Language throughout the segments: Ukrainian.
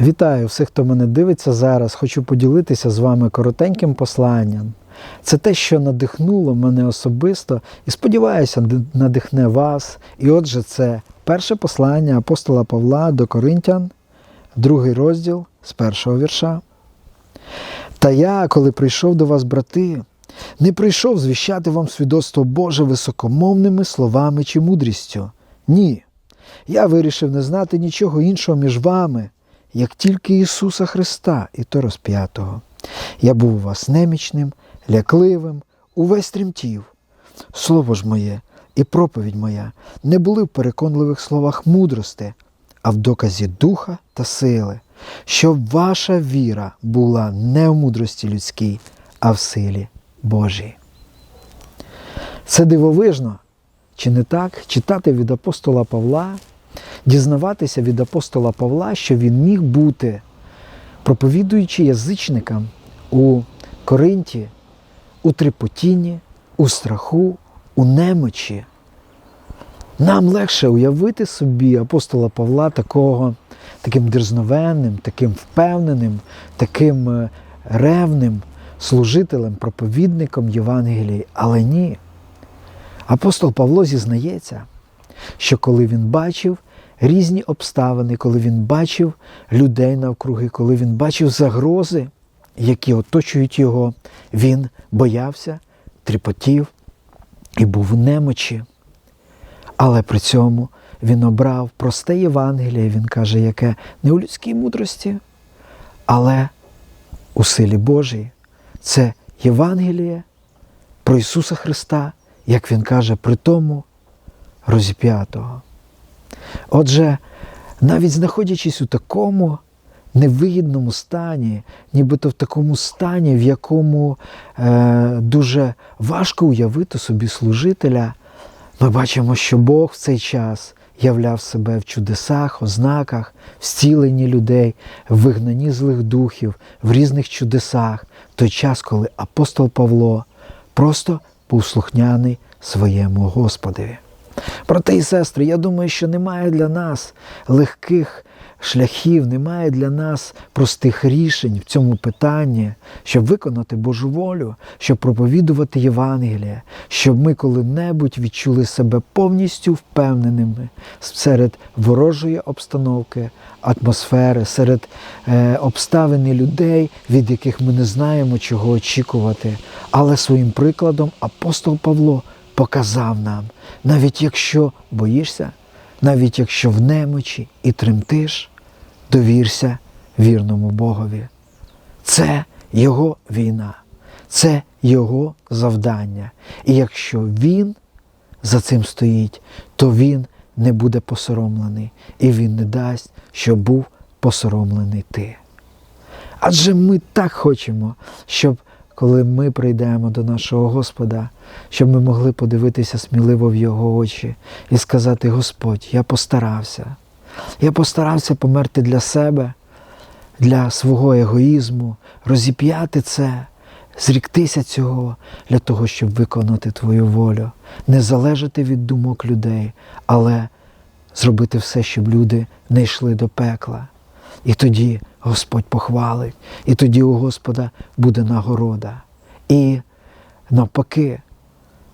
Вітаю всіх, хто мене дивиться зараз. Хочу поділитися з вами коротеньким посланням. Це те, що надихнуло мене особисто, і сподіваюся, надихне вас. І отже, це перше послання апостола Павла до Коринтян, другий розділ з першого вірша. Та я, коли прийшов до вас, брати, не прийшов звіщати вам свідоцтво Боже високомовними словами чи мудрістю. Ні. Я вирішив не знати нічого іншого між вами, як тільки Ісуса Христа, і то розп'ятого. Я був у вас немічним, лякливим, увесь тремтів. Слово ж моє і проповідь моя не були в переконливих словах мудрости, а в доказі духа та сили, щоб ваша віра була не в мудрості людській, а в силі Божій. Це дивовижно, чи не так? Читати від апостола Павла, дізнаватися від апостола Павла, що він міг бути, проповідуючи язичникам у Коринті, у трепотінні, у страху, у немочі. Нам легше уявити собі апостола Павла такого, таким дерзновенним, таким впевненим, таким е, ревним служителем, проповідником Євангелії. Але ні. Апостол Павло зізнається, що коли він бачив різні обставини, коли він бачив людей навкруги, коли він бачив загрози, які оточують його, він боявся, тріпотів і був в немочі. Але при цьому він обрав просте Євангеліє, він каже, яке не у людській мудрості, але у силі Божій. Це Євангеліє про Ісуса Христа, як Він каже, при тому розіп'ятого. Отже, навіть знаходячись у такому невигідному стані, нібито в такому стані, в якому е, дуже важко уявити собі служителя, ми бачимо, що Бог в цей час являв себе в чудесах, ознаках, в зціленні людей, в вигнанні злих духів, в різних чудесах, в той час, коли апостол Павло просто був слухняний своєму Господові. Брати і сестри, я думаю, що немає для нас легких шляхів, немає для нас простих рішень в цьому питанні, щоб виконати Божу волю, щоб проповідувати Євангеліє, щоб ми коли-небудь відчули себе повністю впевненими серед ворожої обстановки, атмосфери, серед е, обставин і людей, від яких ми не знаємо, чого очікувати. Але своїм прикладом апостол Павло показав нам, навіть якщо боїшся, навіть якщо в немочі і тремтиш, довірся вірному Богові. Це Його війна, це Його завдання. І якщо Він за цим стоїть, то Він не буде посоромлений, і Він не дасть, щоб був посоромлений ти. Адже ми так хочемо, щоб коли ми прийдемо до нашого Господа, щоб ми могли подивитися сміливо в Його очі і сказати: Господь, я постарався. Я постарався померти для себе, для свого егоїзму, розіп'яти це, зріктися цього для того, щоб виконати Твою волю, не залежати від думок людей, але зробити все, щоб люди не йшли до пекла. І тоді Господь похвалить, і тоді у Господа буде нагорода. І навпаки,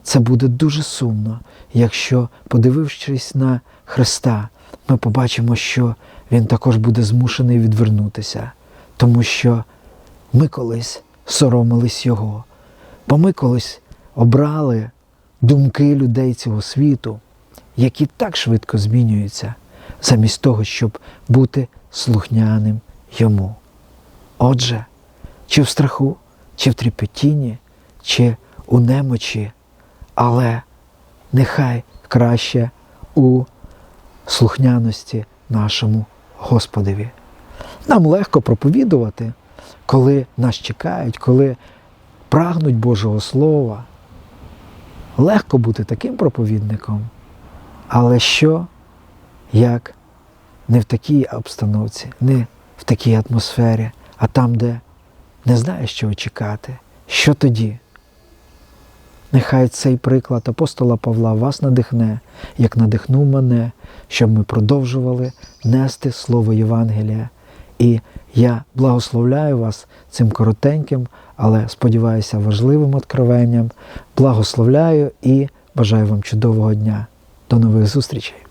це буде дуже сумно, якщо, подивившись на Христа, ми побачимо, що Він також буде змушений відвернутися, тому що ми колись соромились Його, бо ми колись обрали думки людей цього світу, які так швидко змінюються, замість того, щоб бути слухняним йому. Отже, чи в страху, чи в тріпетінні, чи у немочі, але нехай краще у слухняності нашому Господові. Нам легко проповідувати, коли нас чекають, коли прагнуть Божого Слова. Легко бути таким проповідником, але що, як не в такій обстановці, не в такій атмосфері, а там, де не знаєш, що чекати. Що тоді? Нехай цей приклад апостола Павла вас надихне, як надихнув мене, щоб ми продовжували нести Слово Євангелія І я благословляю вас цим коротеньким, але сподіваюся, важливим откровенням. Благословляю і бажаю вам чудового дня. До нових зустрічей!